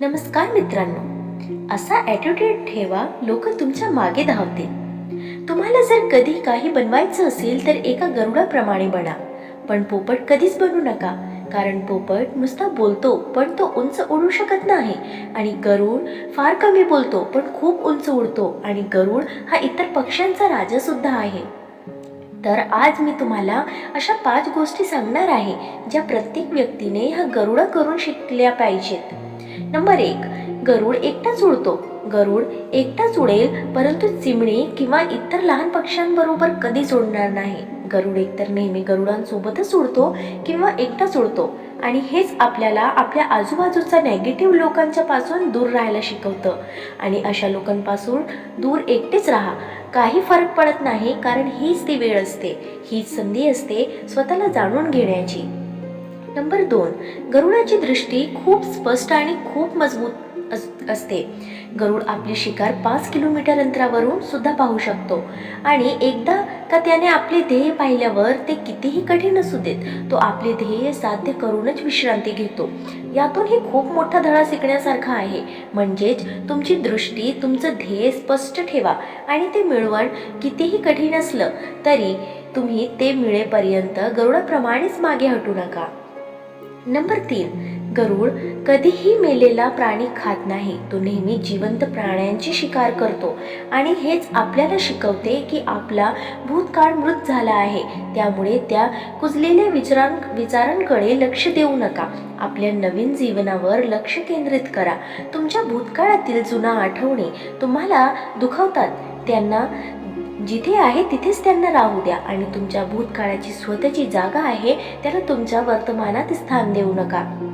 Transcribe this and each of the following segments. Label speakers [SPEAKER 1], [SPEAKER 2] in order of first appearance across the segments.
[SPEAKER 1] नमस्कार मित्रांनो. असा ॲटिट्यूड ठेवा लोक तुमच्या मागे धावतील. तुम्हाला जर कधी काही बनवायचं असेल तर एका गरुडाप्रमाणे बना. पण पोपट कधीच बनू नका कारण पोपट नुसता बोलतो पण तो उंच उडू शकत नाही. आणि गरुड फार कमी बोलतो पण खूप उंच उडतो. आणि गरुड हा इतर पक्ष्यांचा राजा सुद्धा आहे. तर आज मी तुम्हाला अशा पाच गोष्टी सांगणार आहे ज्या प्रत्येक व्यक्तीने ह्या गरुड करून शिकल्या पाहिजेत. नंबर एक गरुड एकटाच उडतो गरुड एकटाच उडेल परंतु चिमणी किंवा इतर लहान पक्ष्यांबरोबर कधीच उडणार नाही. गरुड एकतर नेहमी गरुडांसोबतच उडतो किंवा एकटाच उडतो आणि हेच आपल्याला आपल्या आजूबाजूचा नेगेटिव्ह लोकांच्या पासून दूर राहायला शिकवतं. आणि अशा लोकांपासून दूर एकटेच राहा. काही फरक पडत नाही कारण हीच ती वेळ असते. हीच संधी असते स्वतःला जाणून घेण्याची. नंबर दोन गरुडाची दृष्टी खूप स्पष्ट आणि खूप मजबूत असते. गरुड आपली शिकार पाच किलोमीटर अंतरावरून सुद्धा पाहू शकतो. आणि एकदा का त्याने आपले ध्येय पाहिल्यावर ते कितीही कठीण असू देत तो आपले ध्येय साध्य करूनच विश्रांती घेतो. यातूनही खूप मोठा धडा शिकण्यासारखा आहे. म्हणजेच तुमची दृष्टी तुमचं ध्येय स्पष्ट ठेवा आणि ते मिळवण कितीही कठीण असलं तरी तुम्ही ते मिळेपर्यंत गरुडाप्रमाणेच मागे हटू नका. नंबर तीन. गरुड कधीही मेलेला प्राणी खात नाही. तो नेहमी जिवंत प्राण्यांची शिकार करतो आणि हेच आपल्याला शिकवते की आपला भूतकाळ मृत झाला आहे. त्यामुळे त्या कुजलेल्या विचारां विचारांकडे लक्ष देऊ नका. आपल्या नवीन जीवनावर लक्ष केंद्रित करा. तुमच्या भूतकाळातील जुना आठवणी तुम्हाला दुखवतात. त्यांना जिथे आहे तिथेच त्यांना राहू द्या आणि तुमच्या भूतकाळाची स्वतःची जागा आहे त्याला तुमच्या वर्तमानात स्थान देऊ नका.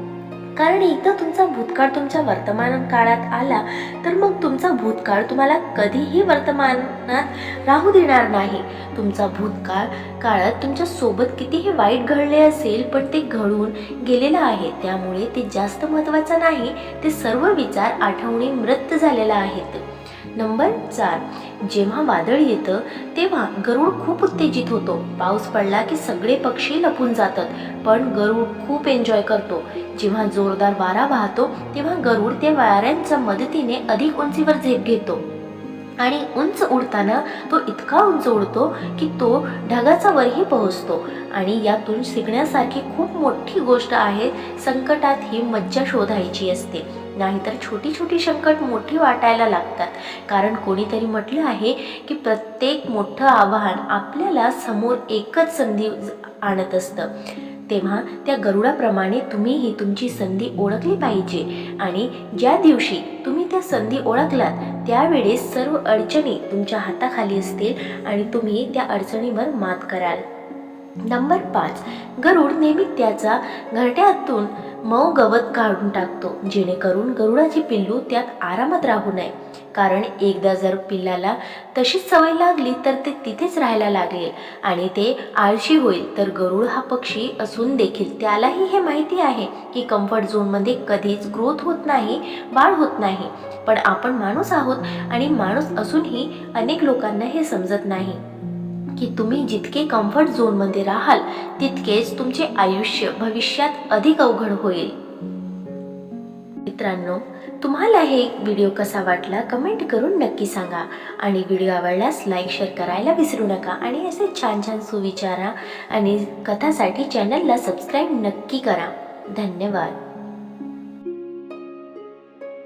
[SPEAKER 1] कारण एकदा तुमचा भूतकाळ तुमच्या वर्तमान काळात आला तर मग तुमचा भूतकाळ तुम्हाला कधीही वर्तमानात राहू देणार नाही. तुमचा भूतकाळ काळात तुमच्यासोबत कितीही वाईट घडले असेल पण ते घडून गेलेलं आहे. त्यामुळे ते जास्त महत्त्वाचं नाही ते सर्व विचार आठवणी मृत झालेला आहेत. नंबर चार. जेव्हा वादळ येतं तेव्हा गरुड खूप उत्तेजित होतो. पाऊस पडला की सगळे पक्षी लपून जातात पण गरुड खूप एन्जॉय करतो. जेव्हा जोरदार वारा वाहतो तेव्हा गरुड त्या वाऱ्यांच्या मदतीने अधिक उंचीवर झेप घेतो. आणि उंच उडताना तो इतका उंच उडतो की तो ढगाचा वरही पोहोचतो. आणि यातून शिकण्यासारखी खूप मोठी गोष्ट आहे संकटात ही मज्जा शोधायची असते. नाहीतर छोटी छोटी संकट मोठी वाटायला लागतात. कारण कोणीतरी म्हटलं आहे की प्रत्येक मोठं आव्हान आपल्याला समोर एकच संधी आणत असतं. तेव्हा त्या गरुडाप्रमाणे तुम्हीही तुमची संधी ओळखली पाहिजे. आणि ज्या दिवशी तुम्ही त्या संधी ओळखलात त्यावेळेस सर्व अडचणी तुमच्या हाताखाली असतील आणि तुम्ही त्या अडचणीवर मात कराल. नंबर पाच. गरुड नेहमी त्याचा घरट्यातून मऊ गवत काढून टाकतो. जेणेकरून गरुडाची पिल्लू त्यात आरामात राहू नये. कारण एकदा जर पिल्लाला तशीच सवय लागली तर ते तिथेच राहायला लागेल आणि ते आळशी होईल. तर गरुड हा पक्षी असून देखील त्यालाही हे माहिती आहे की कम्फर्ट झोनमध्ये कधीच ग्रोथ होत नाही वाढ होत नाही. पण आपण माणूस आहोत आणि माणूस असूनही अनेक लोकांना हे समजत नाही. की तुम्ही जितके कम्फर्ट झोनमध्ये राहाल तितकेच तुमचे आयुष्य भविष्यात अधिक अवघड होईल. मित्रांनो तुम्हाला हे व्हिडिओ कसा वाटला कमेंट करून नक्की सांगा. आणि व्हिडिओ आवडल्यास लाईक शेअर करायला विसरू नका. आणि असे छान छान सुविचारा आणि कथासाठी चॅनलला सबस्क्राईब नक्की करा. धन्यवाद.